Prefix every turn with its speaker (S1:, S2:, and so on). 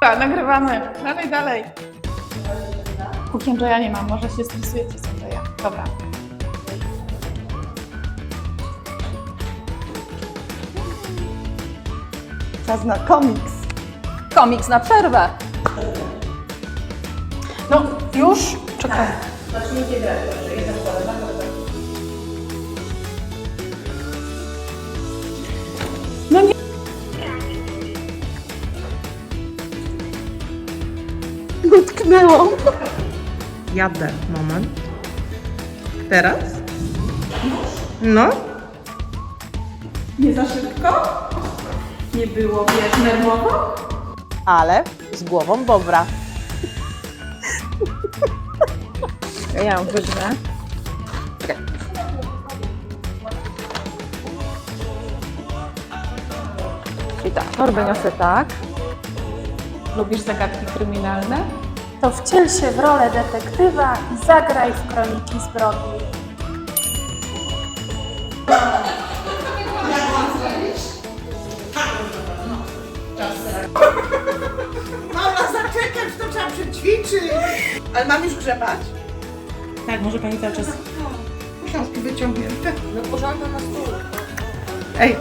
S1: Dobra, nagrywamy. Dalej, dalej. Cooking Joya nie mam, może się stresujecie z Joya. Dobra.
S2: Czas na komiks.
S3: Komiks na przerwę.
S1: No, już? Czekaj. No
S2: Dotknęłam.
S4: Jadę. Moment. Teraz? No.
S1: Nie za szybko? Nie było, wiesz, nerwowo?
S4: Ale z głową bobra.
S1: Ja ją wyżrę.
S3: Czyli tak, torbę niosę tak.
S1: Lubisz zagadki kryminalne?
S5: To wciel się w rolę detektywa i zagraj w kroniki zbrodni.
S6: Mama, zaczekać, to trzeba przećwiczyć. Ale mam już grzebać?
S4: Tak, może pani cały czas.
S6: Książki wyciągnięte. No porządek na stół. Ej,